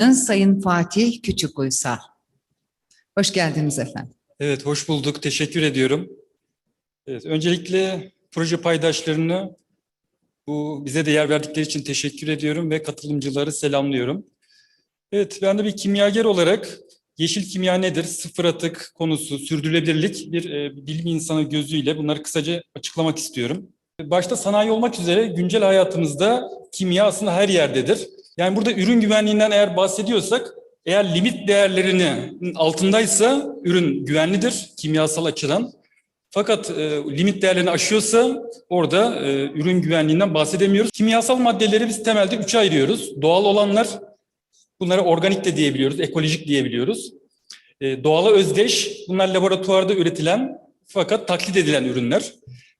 Sayın Fatih Küçükuysal. Hoş geldiniz efendim. Evet, hoş bulduk. Teşekkür ediyorum. Evet, öncelikle proje paydaşlarını bu bize de yer verdikleri için teşekkür ediyorum ve katılımcıları selamlıyorum. Evet, ben de bir kimyager olarak yeşil kimya nedir, sıfır atık konusu, sürdürülebilirlik bir e, bilim insanı gözüyle bunları kısaca açıklamak istiyorum. Başta sanayi olmak üzere güncel hayatımızda kimya aslında her yerdedir. Yani burada ürün güvenliğinden eğer bahsediyorsak eğer limit değerlerinin altındaysa ürün güvenlidir kimyasal açıdan. Fakat e, limit değerlerini aşıyorsa orada e, ürün güvenliğinden bahsedemiyoruz. Kimyasal maddeleri biz temelde üçe ayırıyoruz. Doğal olanlar, bunlara organik de diyebiliyoruz, ekolojik diyebiliyoruz. E, doğala özdeş, bunlar laboratuvarda üretilen fakat taklit edilen ürünler.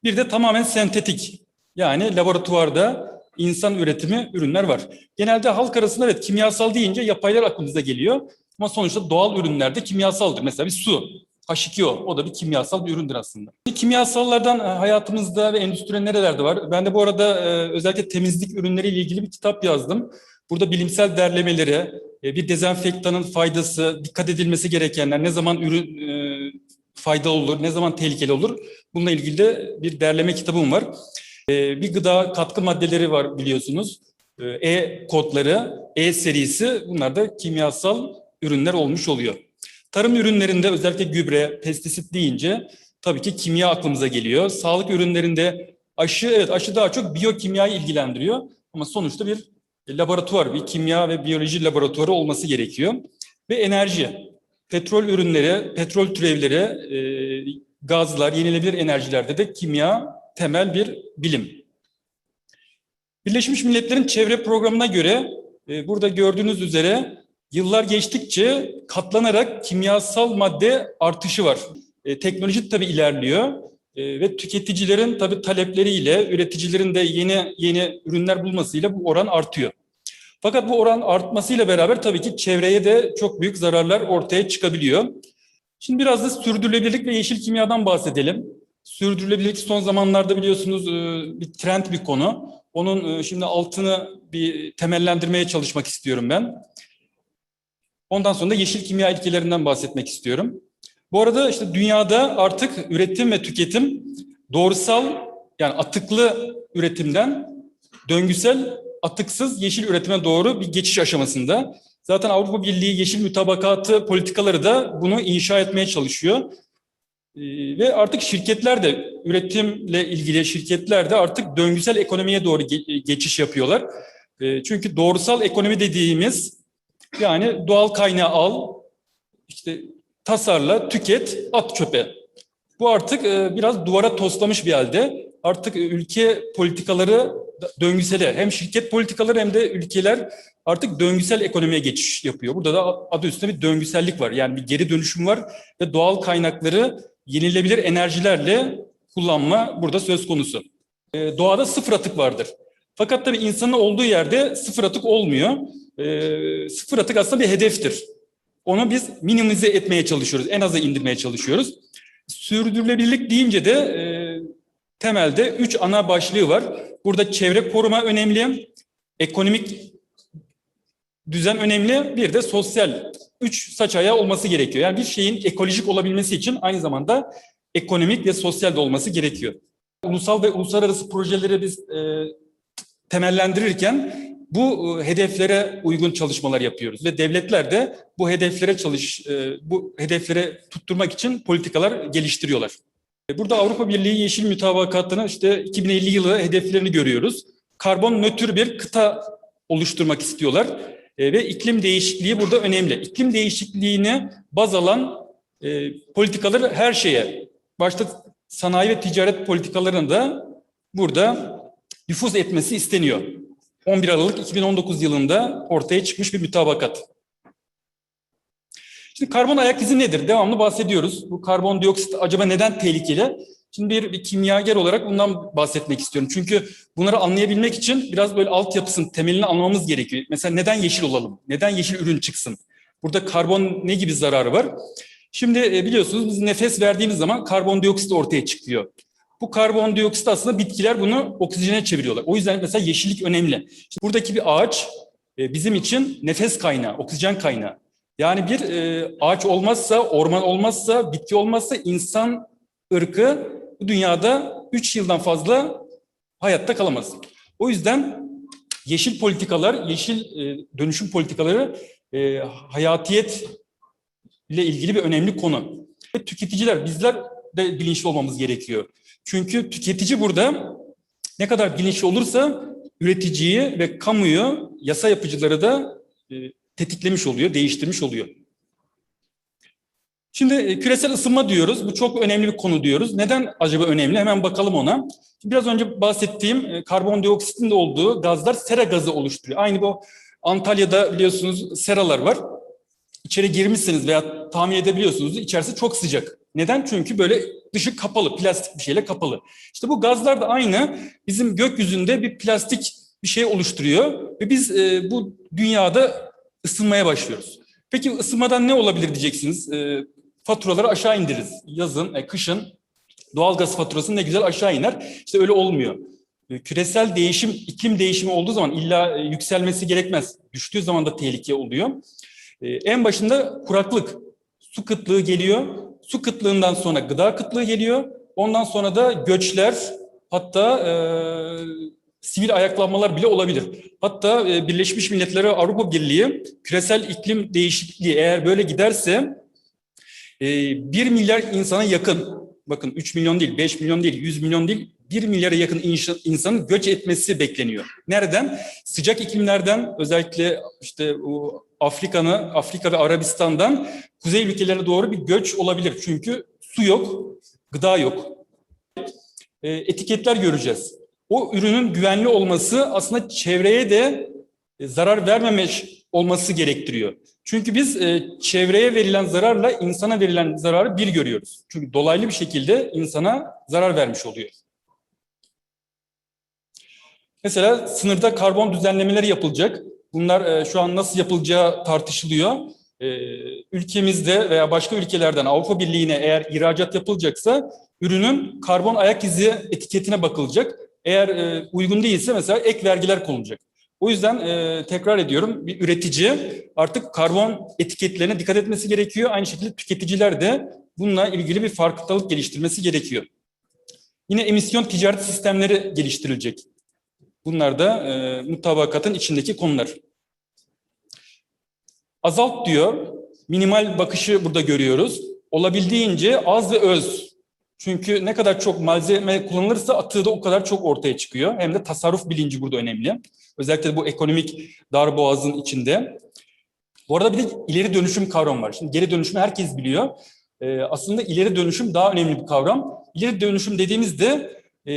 Bir de tamamen sentetik, yani laboratuvarda insan üretimi ürünler var. Genelde halk arasında evet kimyasal deyince yapaylar aklımıza geliyor. Ama sonuçta doğal ürünlerde kimyasaldır. Mesela bir su, H2O o da bir kimyasal bir üründür aslında. Kimyasallardan e, hayatımızda ve endüstride nerelerde var? Ben de bu arada e, özellikle temizlik ürünleriyle ilgili bir kitap yazdım. Burada bilimsel derlemeleri, e, bir dezenfektanın faydası, dikkat edilmesi gerekenler, ne zaman ürün faydalı olur, ne zaman tehlikeli olur bununla ilgili de bir derleme kitabım var. Bir gıda katkı maddeleri var biliyorsunuz. E kodları, E serisi bunlar da kimyasal ürünler olmuş oluyor. Tarım ürünlerinde özellikle gübre, pestisit deyince tabii ki kimya aklımıza geliyor. Sağlık ürünlerinde aşı, evet aşı daha çok biyokimyayı ilgilendiriyor. Ama sonuçta bir laboratuvar, bir kimya ve biyoloji laboratuvarı olması gerekiyor. Ve enerji, petrol ürünleri, petrol türevleri, e, gazlar, yenilebilir enerjilerde de kimya temel bir bilim. Birleşmiş Milletler'in çevre programına göre e, burada gördüğünüz üzere yıllar geçtikçe katlanarak kimyasal madde artışı var. E, teknoloji tabii ilerliyor e, ve tüketicilerin tabii talepleriyle, üreticilerin de yeni yeni ürünler bulmasıyla bu oran artıyor. Fakat bu oran artmasıyla beraber tabii ki çevreye de çok büyük zararlar ortaya çıkabiliyor. Şimdi biraz da sürdürülebilirlik ve yeşil kimyadan bahsedelim. Sürdürülebilirlik son zamanlarda biliyorsunuz bir trend bir konu. Onun şimdi altını bir temellendirmeye çalışmak istiyorum ben. Ondan sonra da yeşil kimya ilkelerinden bahsetmek istiyorum. Bu arada işte dünyada artık üretim ve tüketim doğrusal yani atıklı üretimden döngüsel atıksız yeşil üretime doğru bir geçiş aşamasında. Zaten Avrupa Birliği yeşil mütabakatı politikaları da bunu inşa etmeye çalışıyor. Ee, ve artık şirketler de üretimle ilgili şirketler de artık döngüsel ekonomiye doğru geçiş yapıyorlar. Ee, çünkü doğrusal ekonomi dediğimiz yani doğal kaynağı al, işte tasarla, tüket, at çöpe. Bu artık e, biraz duvara toslamış bir halde. Artık ülke politikaları döngüsele hem şirket politikaları hem de ülkeler artık döngüsel ekonomiye geçiş yapıyor. Burada da adı üstünde bir döngüsellik var. Yani bir geri dönüşüm var ve doğal kaynakları yenilebilir enerjilerle kullanma burada söz konusu. E, doğada sıfır atık vardır. Fakat tabii insanın olduğu yerde sıfır atık olmuyor. E, sıfır atık aslında bir hedeftir. Onu biz minimize etmeye çalışıyoruz, en aza indirmeye çalışıyoruz. Sürdürülebilirlik deyince de e, temelde üç ana başlığı var. Burada çevre koruma önemli, ekonomik düzen önemli, bir de sosyal. Üç saç ayağı olması gerekiyor. Yani bir şeyin ekolojik olabilmesi için aynı zamanda ekonomik ve sosyal de olması gerekiyor. Ulusal ve uluslararası projeleri biz e, temellendirirken bu e, hedeflere uygun çalışmalar yapıyoruz ve devletler de bu hedeflere çalış e, bu hedeflere tutturmak için politikalar geliştiriyorlar. E, burada Avrupa Birliği Yeşil Mütabakatı'nın işte 2050 yılı hedeflerini görüyoruz. Karbon nötr bir kıta oluşturmak istiyorlar ve iklim değişikliği burada önemli. İklim değişikliğini baz alan politikaları her şeye, başta sanayi ve ticaret politikalarını da burada nüfuz etmesi isteniyor. 11 Aralık 2019 yılında ortaya çıkmış bir mütabakat. Şimdi karbon ayak izi nedir? Devamlı bahsediyoruz. Bu karbondioksit acaba neden tehlikeli? Şimdi bir, bir kimyager olarak bundan bahsetmek istiyorum. Çünkü bunları anlayabilmek için biraz böyle altyapısının temelini anlamamız gerekiyor. Mesela neden yeşil olalım? Neden yeşil ürün çıksın? Burada karbon ne gibi zararı var? Şimdi e, biliyorsunuz biz nefes verdiğimiz zaman karbondioksit ortaya çıkıyor. Bu karbondioksit aslında bitkiler bunu oksijene çeviriyorlar. O yüzden mesela yeşillik önemli. İşte buradaki bir ağaç e, bizim için nefes kaynağı, oksijen kaynağı. Yani bir e, ağaç olmazsa, orman olmazsa, bitki olmazsa insan ırkı bu dünyada 3 yıldan fazla hayatta kalamaz. O yüzden yeşil politikalar, yeşil e, dönüşüm politikaları e, hayatiyet ile ilgili bir önemli konu. Ve tüketiciler, bizler de bilinçli olmamız gerekiyor. Çünkü tüketici burada ne kadar bilinçli olursa üreticiyi ve kamuyu, yasa yapıcıları da e, tetiklemiş oluyor, değiştirmiş oluyor. Şimdi e, küresel ısınma diyoruz. Bu çok önemli bir konu diyoruz. Neden acaba önemli? Hemen bakalım ona. Biraz önce bahsettiğim e, karbondioksitin de olduğu gazlar sera gazı oluşturuyor. Aynı bu Antalya'da biliyorsunuz seralar var. İçeri girmişsiniz veya tahmin edebiliyorsunuz içerisi çok sıcak. Neden? Çünkü böyle dışı kapalı, plastik bir şeyle kapalı. İşte bu gazlar da aynı bizim gökyüzünde bir plastik bir şey oluşturuyor ve biz e, bu dünyada ısınmaya başlıyoruz. Peki ısınmadan ne olabilir diyeceksiniz. E, faturaları aşağı indiririz. Yazın, e, kışın doğalgaz faturası ne güzel aşağı iner. İşte öyle olmuyor. E, küresel değişim, iklim değişimi olduğu zaman illa e, yükselmesi gerekmez. Düştüğü zaman da tehlike oluyor. E, en başında kuraklık, su kıtlığı geliyor. Su kıtlığından sonra gıda kıtlığı geliyor. Ondan sonra da göçler, hatta e, sivil ayaklanmalar bile olabilir. Hatta e, Birleşmiş Milletler Avrupa Birliği küresel iklim değişikliği eğer böyle giderse e, 1 milyar insana yakın, bakın 3 milyon değil, 5 milyon değil, 100 milyon değil, 1 milyara yakın insanın göç etmesi bekleniyor. Nereden? Sıcak iklimlerden özellikle işte Afrika'nı, Afrika ve Arabistan'dan kuzey ülkelerine doğru bir göç olabilir. Çünkü su yok, gıda yok. E, etiketler göreceğiz. O ürünün güvenli olması aslında çevreye de e, zarar vermemiş olması gerektiriyor. Çünkü biz e, çevreye verilen zararla insana verilen zararı bir görüyoruz. Çünkü dolaylı bir şekilde insana zarar vermiş oluyor. Mesela sınırda karbon düzenlemeleri yapılacak. Bunlar e, şu an nasıl yapılacağı tartışılıyor. E, ülkemizde veya başka ülkelerden Avrupa Birliği'ne eğer ihracat yapılacaksa ürünün karbon ayak izi etiketine bakılacak. Eğer e, uygun değilse mesela ek vergiler konulacak. O yüzden e, tekrar ediyorum bir üretici artık karbon etiketlerine dikkat etmesi gerekiyor. Aynı şekilde tüketiciler de bununla ilgili bir farkındalık geliştirmesi gerekiyor. Yine emisyon ticaret sistemleri geliştirilecek. Bunlar da e, mutabakatın içindeki konular. Azalt diyor. Minimal bakışı burada görüyoruz. Olabildiğince az ve öz. Çünkü ne kadar çok malzeme kullanılırsa atığı da o kadar çok ortaya çıkıyor. Hem de tasarruf bilinci burada önemli. Özellikle bu ekonomik darboğazın içinde. Bu arada bir de ileri dönüşüm kavramı var. Şimdi geri dönüşümü herkes biliyor. Ee, aslında ileri dönüşüm daha önemli bir kavram. İleri dönüşüm dediğimizde e,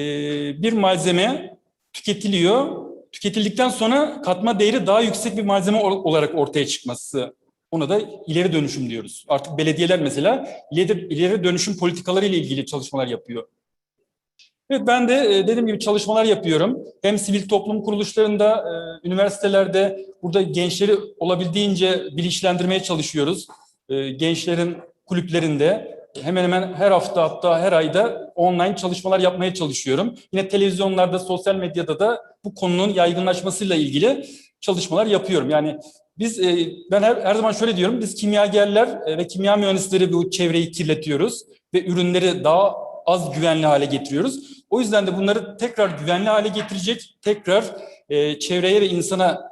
bir malzeme tüketiliyor. Tüketildikten sonra katma değeri daha yüksek bir malzeme olarak ortaya çıkması. Ona da ileri dönüşüm diyoruz. Artık belediyeler mesela ileri, ileri dönüşüm politikaları ile ilgili çalışmalar yapıyor. Evet ben de e, dediğim gibi çalışmalar yapıyorum. Hem sivil toplum kuruluşlarında, e, üniversitelerde burada gençleri olabildiğince bilinçlendirmeye çalışıyoruz. E, gençlerin kulüplerinde hemen hemen her hafta hatta her ayda online çalışmalar yapmaya çalışıyorum. Yine televizyonlarda, sosyal medyada da bu konunun yaygınlaşmasıyla ilgili çalışmalar yapıyorum. Yani biz ben her, her zaman şöyle diyorum. Biz kimyagerler ve kimya mühendisleri bu çevreyi kirletiyoruz ve ürünleri daha az güvenli hale getiriyoruz. O yüzden de bunları tekrar güvenli hale getirecek, tekrar e, çevreye ve insana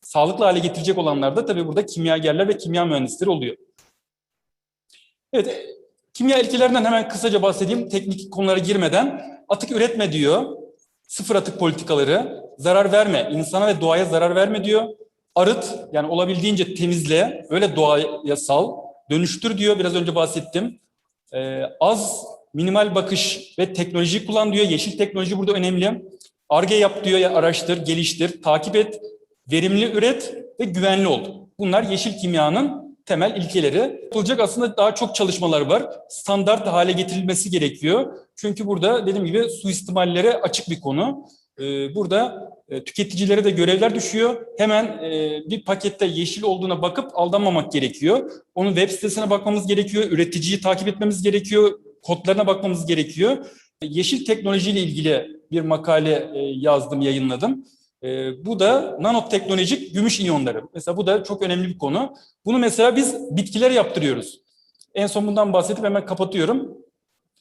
sağlıklı hale getirecek olanlar da tabii burada kimyagerler ve kimya mühendisleri oluyor. Evet, e, kimya ilkelerinden hemen kısaca bahsedeyim teknik konulara girmeden. Atık üretme diyor, sıfır atık politikaları, zarar verme, insana ve doğaya zarar verme diyor. Arıt, yani olabildiğince temizle, öyle doğaya sal, dönüştür diyor, biraz önce bahsettim. Ee, az minimal bakış ve teknoloji kullan diyor. Yeşil teknoloji burada önemli. Arge yap diyor ya araştır, geliştir, takip et, verimli üret ve güvenli ol. Bunlar yeşil kimyanın temel ilkeleri. Yapılacak aslında daha çok çalışmalar var. Standart hale getirilmesi gerekiyor. Çünkü burada dediğim gibi suistimallere açık bir konu. Ee, burada e, tüketicilere de görevler düşüyor. Hemen e, bir pakette yeşil olduğuna bakıp aldanmamak gerekiyor. Onun web sitesine bakmamız gerekiyor. Üreticiyi takip etmemiz gerekiyor kodlarına bakmamız gerekiyor. Yeşil teknolojiyle ilgili bir makale e, yazdım, yayınladım. E, bu da nanoteknolojik gümüş iyonları. Mesela bu da çok önemli bir konu. Bunu mesela biz bitkilere yaptırıyoruz. En son bundan bahsedip hemen kapatıyorum.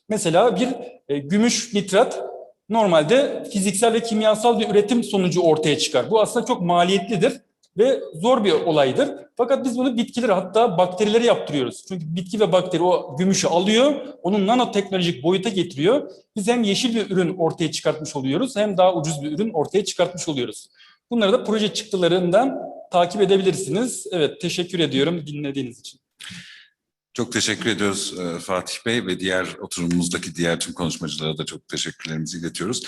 Mesela bir e, gümüş nitrat normalde fiziksel ve kimyasal bir üretim sonucu ortaya çıkar. Bu aslında çok maliyetlidir ve zor bir olaydır. Fakat biz bunu bitkilere hatta bakterilere yaptırıyoruz. Çünkü bitki ve bakteri o gümüşü alıyor, onun nanoteknolojik boyuta getiriyor. Biz hem yeşil bir ürün ortaya çıkartmış oluyoruz hem daha ucuz bir ürün ortaya çıkartmış oluyoruz. Bunları da proje çıktılarından takip edebilirsiniz. Evet, teşekkür ediyorum dinlediğiniz için. Çok teşekkür ediyoruz e, Fatih Bey ve diğer oturumumuzdaki diğer tüm konuşmacılara da çok teşekkürlerimizi iletiyoruz.